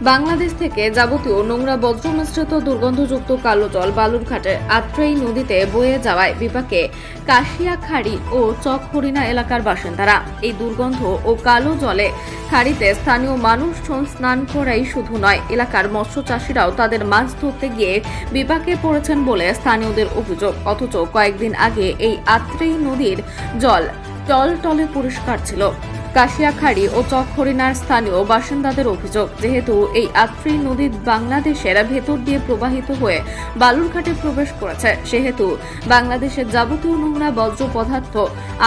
বাংলাদেশ থেকে যাবতীয় নোংরা বজ্র মিশ্রিত দুর্গন্ধযুক্ত কালো জল বালুরঘাটের আত্রেই নদীতে বয়ে যাওয়ায় বিপাকে কাশিয়াখাড়ি ও চক হরিণা এলাকার বাসিন্দারা। এই দুর্গন্ধ ও কালো জলে খাড়িতে স্থানীয় মানুষজন স্নান করাই শুধু নয়, এলাকার মৎস্য চাষিরাও তাদের মাছ ধরতে গিয়ে বিপাকে পড়েছেন বলে স্থানীয়দের অভিযোগ। অথচ কয়েকদিন আগে এই আত্রেই নদীর জল টলটলে পরিষ্কার ছিল। কাশিয়াখাড়ি ও চকহরিনার স্থানীয় বাসিন্দাদের অভিযোগ, যেহেতু এই আত্রি নদী বাংলাদেশের ভেতর দিয়ে প্রবাহিত হয়ে বালুরঘাটে প্রবেশ করেছে, সেহেতু বাংলাদেশের যাবতীয় নোংরা বজ্র পদার্থ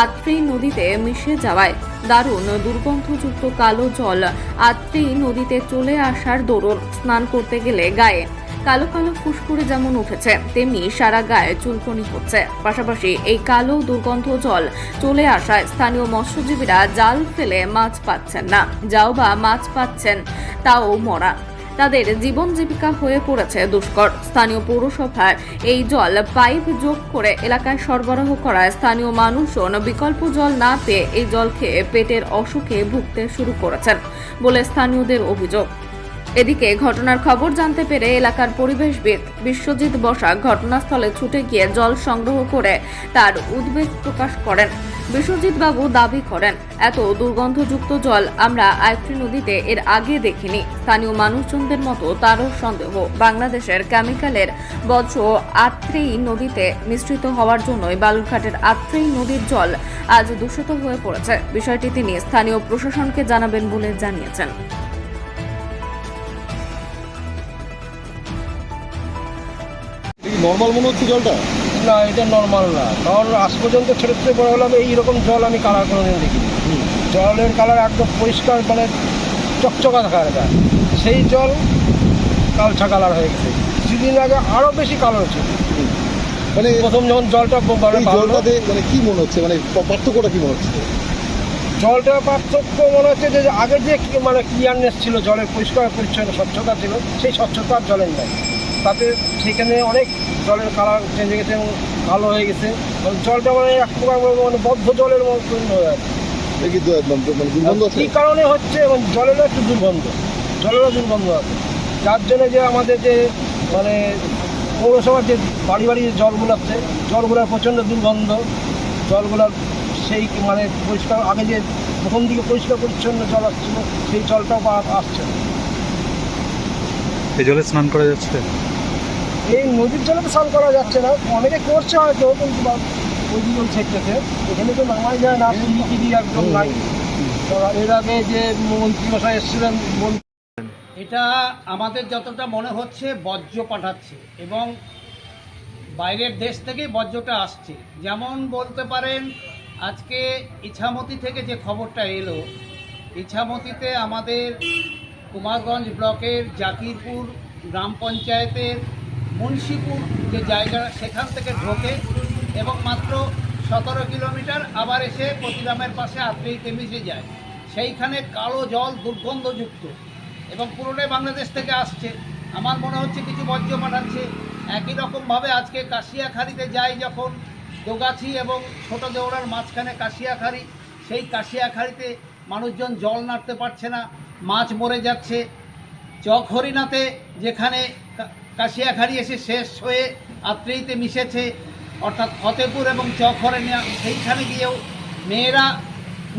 আত্রি নদীতে মিশে যাওয়ায় দারুণ দুর্গন্ধযুক্ত কালো জল আত্রি নদীতে চলে আসার দরুন স্নান করতে গেলে গায়ে কালো কালো ফুসকুড়ি যেমন উঠেছে, তেমনি সারা গায়ে চুলকনি হচ্ছে। পাশাপাশি এই কালো দুর্গন্ধ জল চলে আসায় স্থানীয় মৎস্যজীবীরা জাল ফেলে মাছ পাচ্ছেন না। যাও বা মাছ পাচ্ছেন, তাও মরা। তাদের জীবন জীবিকা হয়ে পড়েছে দুষ্কর। স্থানীয় পৌরসভার এই জল পাইপ যোগ করে এলাকায় সরবরাহ করায় স্থানীয় মানুষজন বিকল্প জল না পেয়ে এই জল খেয়ে পেটের অসুখে ভুগতে শুরু করেছেন বলে স্থানীয়দের অভিযোগ। এদিকে ঘটনার খবর জানতে পেরে এলাকার পরিবেশবিদ বিশ্বজিৎ বসা ঘটনাস্থলে ছুটে গিয়ে জল সংগ্রহ করে তার উদ্বেগ প্রকাশ করেন। বিশ্বজিৎ বাবু দাবি করেন, এত দুর্গন্ধযুক্ত জল আমরা আয়ত্রী নদীতে এর আগে দেখিনি। স্থানীয় মানুষজনদের মতো তারও সন্দেহ। বাংলাদেশের কেমিক্যালের বজ্র আত্রেই নদীতে মিশ্রিত হওয়ার জন্যই বালুরঘাটের আত্রেই নদীর জল আজ দূষিত হয়ে পড়েছে। বিষয়টি তিনি স্থানীয় প্রশাসনকে জানাবেন বলে জানিয়েছেন। নর্মাল মনে হচ্ছে জলটা? না এটা নর্মাল না। কারণ আজ পর্যন্ত ছোটো থেকে বড় হলাম এইরকম জল আমি কালার কোনোদিন দেখিনি। জলের কালার একদম পরিষ্কার মানে চকচকা থাকা যায় সেই জল কালচা কালার হয়ে গেছে। কিছুদিন আগে আরও বেশি কালার ছিল। মানে প্রথম যখন জলটা জলটাতে মানে কি মনে হচ্ছে? মানে পার্থক্যটা কি মনে হচ্ছে? জলটা পার্থক্য মনে হচ্ছে যে আগের যে কি- মানে ক্লিয়ারনেস ছিল জলের পরিষ্কার পরিচ্ছন্ন স্বচ্ছতা ছিল সেই স্বচ্ছতা জলের নাই। তাতে সেখানে অনেক জলের কালার চেঞ্জ হয়ে গেছে এবং ভালো হয়ে গেছে। জলটা মানে এক প্রকার মানে বদ্ধ জলের মতো হয়ে মানে আছে? কী কারণে হচ্ছে এবং জলেরও একটু দুর্গন্ধ। জলেরও দুর্গন্ধ আছে। যার জন্য যে আমাদের যে মানে পৌরসভার যে বাড়ি বাড়ি যে জলগুলো আছে জলগুলোর প্রচণ্ড দুর্গন্ধ। জলগুলোর সেই মানে পরিষ্কার আগে যে প্রথম দিকে পরিষ্কার পরিচ্ছন্ন জল আসছিল সেই জলটাও আসছে না। এই জলে স্নান করা যাচ্ছে? এই নদীর জলে তো স্নান করা যাচ্ছে না। অনেকে করছে হয়তো কিন্তু দিকে ছেড়তেছে এখানে তো নামাই যায় না একদম নাই। এর আগে যে মন্ত্রী মশাই এসেছিলেন এটা আমাদের যতটা মনে হচ্ছে বর্জ্য পাঠাচ্ছে এবং বাইরের দেশ থেকে বর্জ্যটা আসছে। যেমন বলতে পারেন আজকে ইছামতি থেকে যে খবরটা এলো ইছামতিতে আমাদের কুমারগঞ্জ ব্লকের জাকিরপুর গ্রাম পঞ্চায়েতের মুন্সিপুর যে জায়গা সেখান থেকে ঢোকে এবং মাত্র সতেরো কিলোমিটার আবার এসে প্রতিরামের পাশে আত্রেইতে মিশে যায়। সেইখানে কালো জল দুর্গন্ধযুক্ত এবং পুরোটাই বাংলাদেশ থেকে আসছে। আমার মনে হচ্ছে কিছু বর্জ্য পাঠাচ্ছে। একই রকমভাবে আজকে কাশিয়াখাড়িতে যাই যখন দোগাছি এবং ছোট দেওড়ার মাঝখানে কাশিয়াখাড়ি সেই কাশিয়াখাড়িতে মানুষজন জল নাড়তে পারছে না। মাছ মরে যাচ্ছে। চক হরিণাতে যেখানে কাশিয়াখাড়ি এসে শেষ হয়ে আত্রেইতে মিশেছে, অর্থাৎ ফতেপুর এবং চক হরিণা সেইখানে গিয়েও মেয়েরা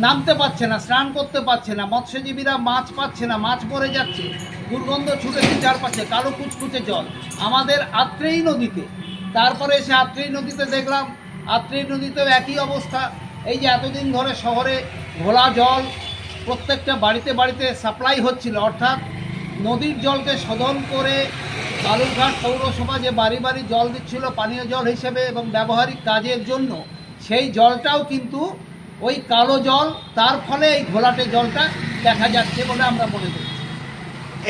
নামতে পারছে না, স্নান করতে পারছে না, মৎস্যজীবীরা মাছ পাচ্ছে না, মাছ মরে যাচ্ছে, দুর্গন্ধ ছুটেছে চারপাশে, কালো কুচকুচে জল। আমাদের আত্রেই নদীতে, তারপরে এসে আত্রেই নদীতে দেখলাম আত্রেই নদীতেও একই অবস্থা। এই যে এতদিন ধরে শহরে ঘোলা জল প্রত্যেকটা বাড়িতে বাড়িতে সাপ্লাই হচ্ছিল অর্থাৎ নদীর জলকে শোধন করে বালুরঘাট পৌরসভা যে বাড়ি বাড়ি জল দিচ্ছিল পানীয় জল হিসেবে এবং ব্যবহারিক কাজের জন্য সেই জলটাও কিন্তু ওই কালো জল তার ফলে এই ঘোলাটে জলটা দেখা যাচ্ছে বলে আমরা মনে করি।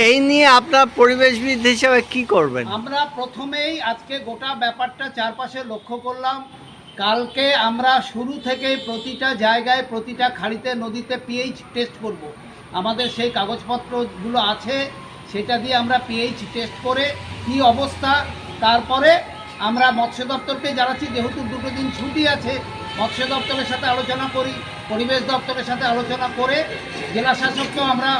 এই নিয়ে আপনার পরিবেশবিদ হিসাবে কি করবেন? আমরা প্রথমেই আজকে গোটা ব্যাপারটা চারপাশে লক্ষ্য করলাম। কালকে আমরা শুরু থেকে প্রতিটা জায়গায়, প্রতিটা খাড়িতে, নদীতে পিএইচ টেস্ট করব। আমাদের সেই কাগজপত্রগুলো আছে, সেটা দিয়ে আমরা পিএইচ টেস্ট করে কি অবস্থা, তারপরে আমরা মৎস্য দপ্তরকে জানাচ্ছি, যেহেতু দুটো দিন ছুটি আছে, মৎস্য দপ্তরের সাথে আলোচনা করি, পরিবেশ দপ্তরের সাথে আলোচনা করে জেলা শাসককেও আমরা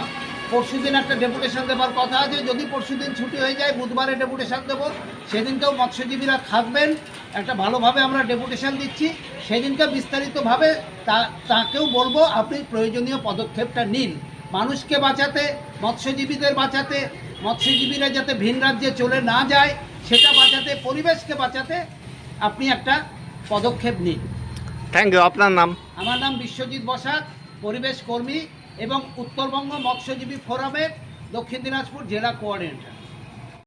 পরশুদিন একটা ডেপুটেশন দেওয়ার কথা আছে। যদি পরশুদিন ছুটি হয়ে যায় বুধবারে ডেপুটেশন দেবো। সেদিনকেও মৎস্যজীবীরা থাকবেন। একটা ভালোভাবে আমরা ডেপুটেশন দিচ্ছি। সেদিনকে বিস্তারিতভাবে তা তাকেও বলব আপনি প্রয়োজনীয় পদক্ষেপটা নিন। মানুষকে বাঁচাতে মৎস্যজীবীদের বাঁচাতে মৎস্যজীবীরা যাতে ভিন রাজ্যে চলে না যায় সেটা বাঁচাতে পরিবেশকে বাঁচাতে আপনি একটা পদক্ষেপ নিন। থ্যাংক ইউ আপনার নাম? আমার নাম বিশ্বজিৎ বসাক পরিবেশ কর্মী। এবং উত্তরবঙ্গ মৎস্যজীবী ফোরামের দক্ষিণ দিনাজপুর জেলা কোঅর্ডিনেটর।